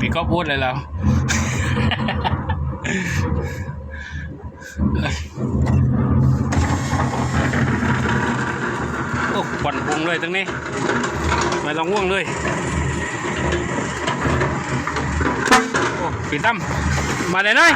พี่ก็พูดเลยแล้ว โอ้ควันพุงเลยตรงนี้ ไม่ต้องห่วงเลยโอ้พี่ตั้มมาเลยหน่อย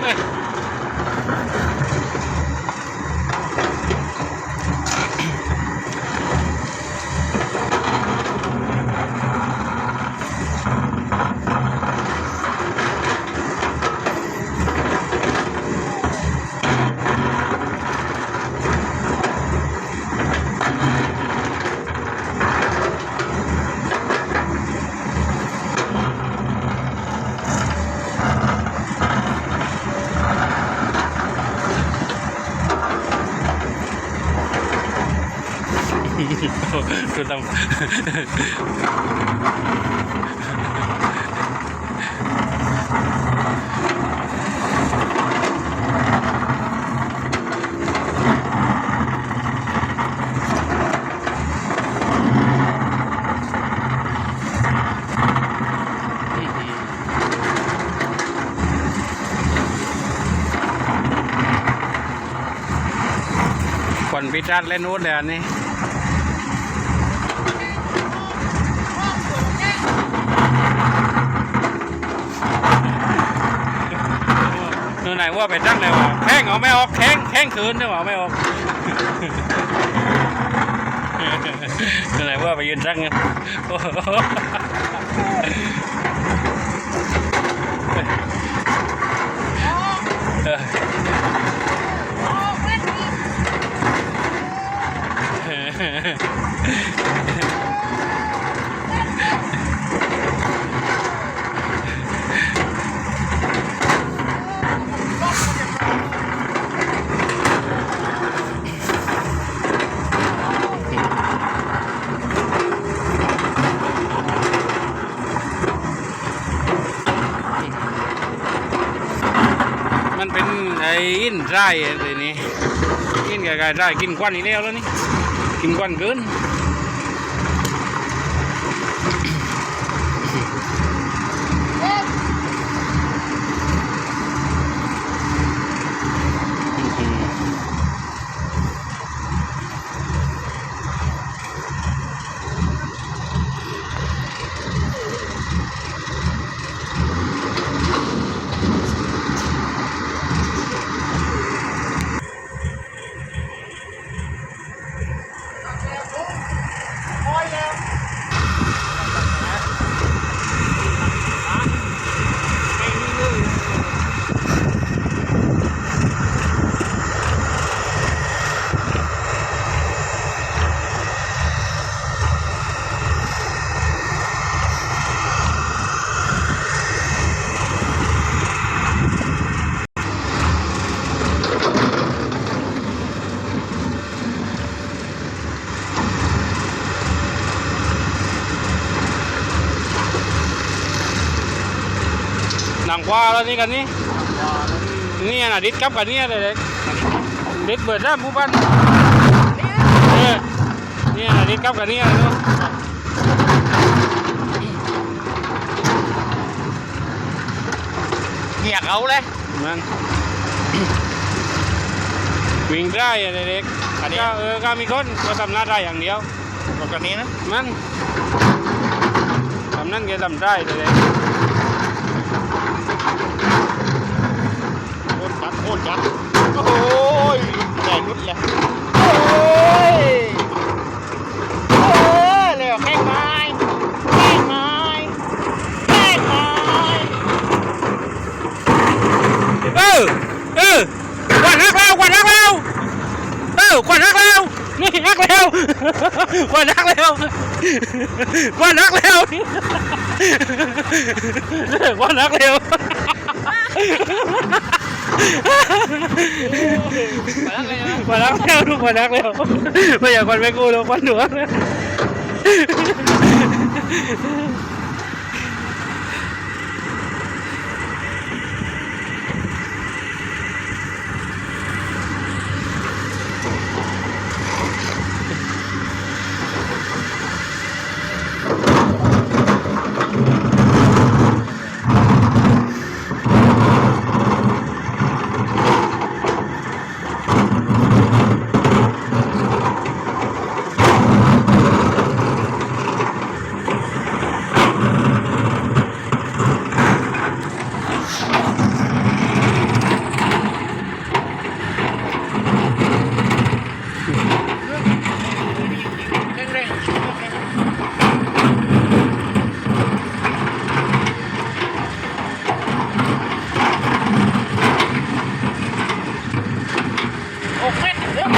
เอ้ย ควันพิจารณ์เล่นนู้ดเลยอันนี้ นู่นไหนว่าไปตั้งเลยวะแข้งเอาไม่ออกแข้งแข้งคืนด้วยวะไม่ออกนู่นไหนว่าไปยืนตั้งกันเออ ไอ้อินไร่เลยนี่อินกับไก่ไร่กินควันอีกแล้วแล้วนี่ กินควันเกิน วาแล้วนี่กันนี่นี่นะดิดกับกันนี่เลยเด็กดิดเบิดแล้วผู้บ้านเออนี่นะดิดกับกันนี่เลยเนาะเหียกเอาเลยมันวิ่งได้อะเด็กอันนี้ก็เออก็มีคนก็ทำหน้าได้อย่างเดียวตรงนี้นะมันทำนั่นแกทำได้เลย โค ตรจัดโคตรจัดโอ้ยใหญ่นุดเลยโอ้ยโอ้ยเร็วแข้งไม้แข้งไม้แข้งไม้เออเออควันฮักแล้วควันฮักแล้วเออควันฮักแล้วนี่ฮักแล้วควันฮักแล้วควันฮักแล้วควันฮักแล้ว มาลักแล้วลูกมาลักแล้วไม่อยากควันไม่กูหรอกควันหนูแล้วเร่งๆโอ้เม็ดเดี๋ยว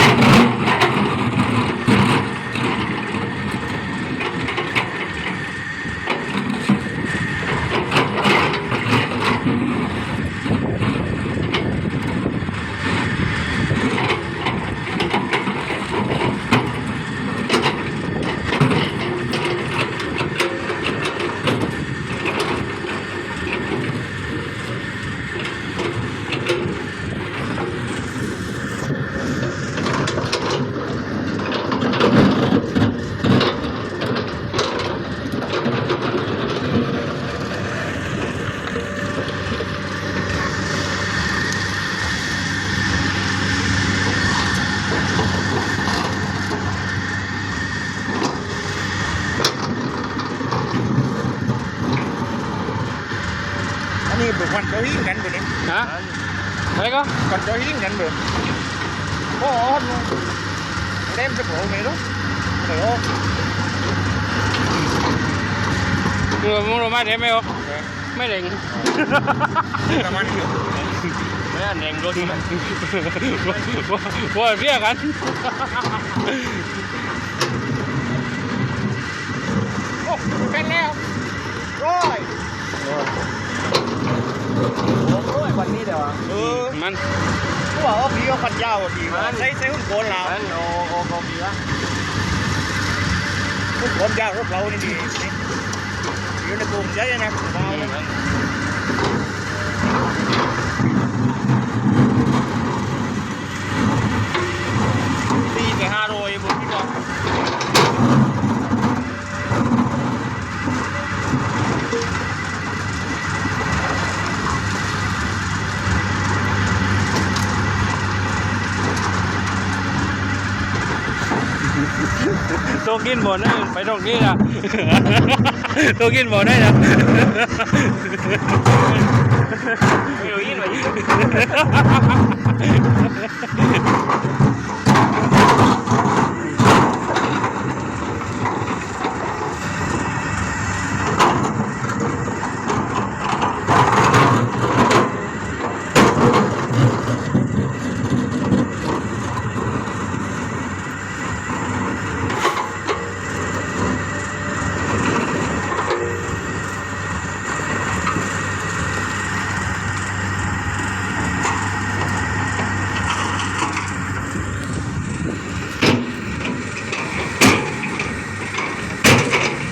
อันนี้บุกวันเจ้าหิ้งกันบุเนี่ยฮะอะไรก็วันเจ้าหิ้งกันบุโอ้โหเล่มจะโผล่ไม่รู้โอ้โหคือมึงรู้ไหมเดี๋ยวไม่ออกไม่เด้งน้ำมันอยู่ไม่อันเด้งรถมันว่าเรียกกันโอ้เป็นแล้วร้อย โอ้ยวันนี้เดี๋ยวเออมันกูบอกว่าพี่ก็ฟันยาวอะพี่ใช้ใช้หุ้นโกนเราโอ้โอ้โอ้ดีละหุ้นโกนยาวรถเรานี่ดีนี่อยู่ในกลุ่มใช่ไหมเบาเลย ตีไปห้าโรยบุญพี่กอง ตัวกินบ่ได้ไปตรงนี้นะตัวกินบ่ได้นะไม่รู้ยินว่ายิน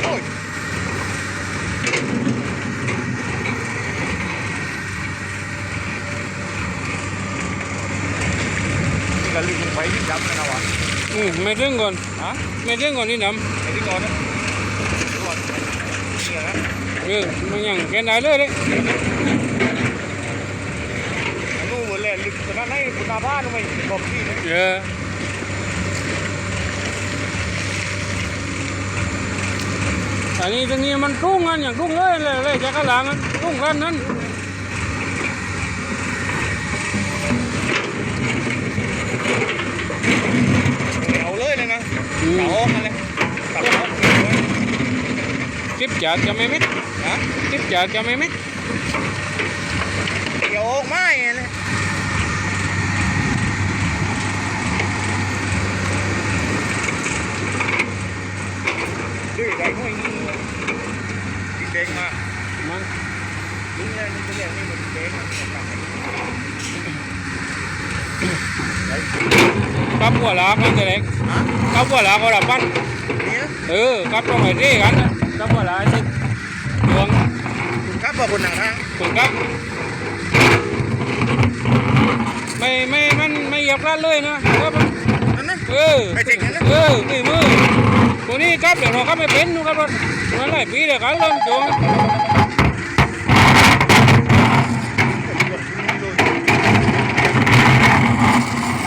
โอ้ยกระลิงไปยิ่งดำนะวะ อืมไม่ถึงก่อนฮะไม่ถึงก่อนนี่น้ไอ้ที่ก่อนนะก่อนเนี่ยนะำเออมันยังแกนได้เลยเลยนู่นเลยลึกขนาดไหนคุณอาบ้านไม่บอกพี่นะเอออันนี้ตรงนี้มันรุ่งกันอย่างรุ่งเลยเลยเลยจากกระหลังรุ่งกันนั้น เลยนะอืมเก่าออกมาเลยตัดออกเลย tiếp chợ cho mấy mét ฮะ tiếp chợ cho mấy mét เดี๋ยวออกไม่เลยด้วยใจห้อยยิ งเลยยิงเด้งมามันยิงเลยนี่จะเรียกนี่มันเด้งมา cắp quả lá con thế đấy ฮะ cắp quả lá con là bắt เนี่ยเออครับต้องไปเร่กันนะต้องว่าหลายสิดวงคุณครับบอกคุณหนังนะคุณครับไม่ไม่มันไม่เหยียบพลาดเลยนะครับนั่นนะเออไม่เจ๋งนะเออนี่มือตัวนี้ครับเดี๋ยวเราก็ไม่เป็นนะครับรถมันหลายปีเดียวกันเริ่มจง